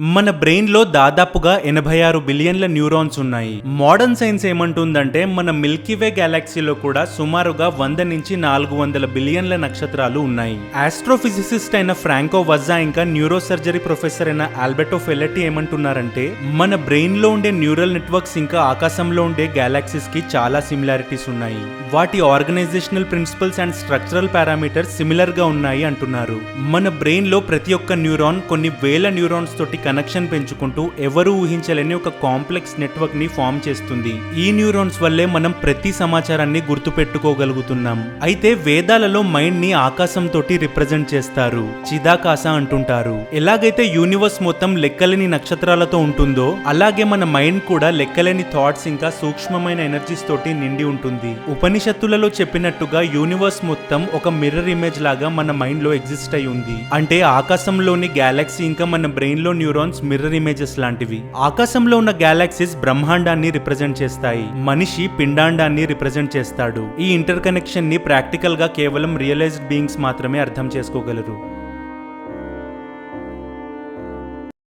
మన బ్రెయిన్లో దాదాపుగా ఎనభై ఆరు బిలియన్ల న్యూరాన్స్ ఉన్నాయి. మోడర్న్ సైన్స్ ఏమంటుందంటే మన మిల్కీవే గెలాక్సీలో కూడా సుమారుగా వంద నుంచి నాలుగు వందల బిలియన్ల నక్షత్రాలు ఉన్నాయి. ఆస్ట్రోఫిజిసిస్ట్ అయిన ఫ్రాంకో వజ్జా ఇంకా న్యూరో సర్జరీ ప్రొఫెసర్ అయిన ఆల్బర్టో ఫెల్లెటి ఏమంటున్నారంటే మన బ్రెయిన్లో ఉండే న్యూరల్ నెట్వర్క్స్ ఇంకా ఆకాశంలో ఉండే గెలాక్సీస్కి చాలా సిమిలారిటీస్ ఉన్నాయి. వాటి organizational principles and structural parameters సిమిలర్గా ఉన్నాయి అంటున్నారు. మన బ్రెయిన్లో ప్రతి ఒక్క న్యూరాన్ కొన్ని వేల న్యూరాన్స్ తోటి కనెక్షన్ పెంచుకుంటూ ఎవరు ఊహించలేని ఒక కాంప్లెక్స్ నెట్వర్క్ని ఫామ్ చేస్తుంది. ఈ న్యూరాన్స్ వల్లే మనం ప్రతి సమాచారాన్ని గుర్తుపెట్టుకోగలుగుతున్నాం. అయితే వేదాలలో మైండ్ని ఆకాశం తోటి రిప్రజెంట్ చేస్తారు. చిదాకాశ అంటుంటారు. ఎలాగైతే యూనివర్స్ మొత్తం లెక్కలేని నక్షత్రాలతో ఉంటుందో అలాగే మన మైండ్ కూడా లెక్కలేని థాట్స్ ఇంకా సూక్ష్మమైన ఎనర్జీస్ తోటి నిండి ఉంటుంది. ఉపనిషత్తులలో చెప్పినట్టుగా యూనివర్స్ మొత్తం ఒక మిర్రర్ ఇమేజ్ లాగా మన మైండ్లో ఎగ్జిస్ట్ అయి ఉంది. అంటే ఆకాశంలోని గ్యాలక్సీ ఇంకా మన బ్రెయిన్లో న్యూరాన్స్ మిర్రర్ ఇమేజెస్ లాంటివి. ఆకాశంలో ఉన్న గ్యాలాక్సీస్ బ్రహ్మాండాన్ని రిప్రజెంట్ చేస్తాయి. మనిషి పిండాండాన్ని రిప్రజెంట్ చేస్తాడు. ఈ ఇంటర్ కనెక్షన్ని ప్రాక్టికల్గా కేవలం రియలైజ్డ్ బీయింగ్స్ మాత్రమే అర్థం చేసుకోగలరు.